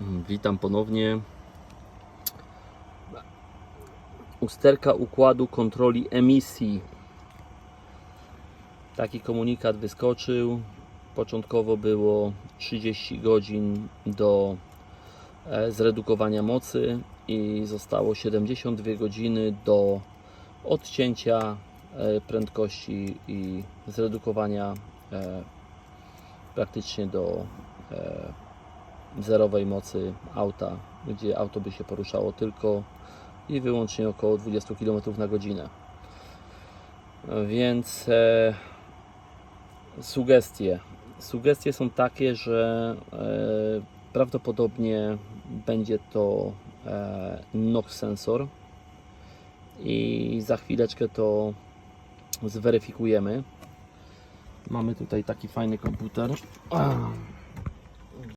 Witam ponownie. Usterka układu kontroli emisji. Taki komunikat wyskoczył. Początkowo było 30 godzin do e, zredukowania mocy i zostało 72 godziny do odcięcia e, prędkości i zredukowania e, praktycznie do zerowej mocy auta, gdzie auto by się poruszało tylko i wyłącznie około 20 km na godzinę. Więc e, sugestie. Sugestie są takie, że e, prawdopodobnie będzie to e, NOx sensor i za chwileczkę to zweryfikujemy. Mamy tutaj taki fajny komputer.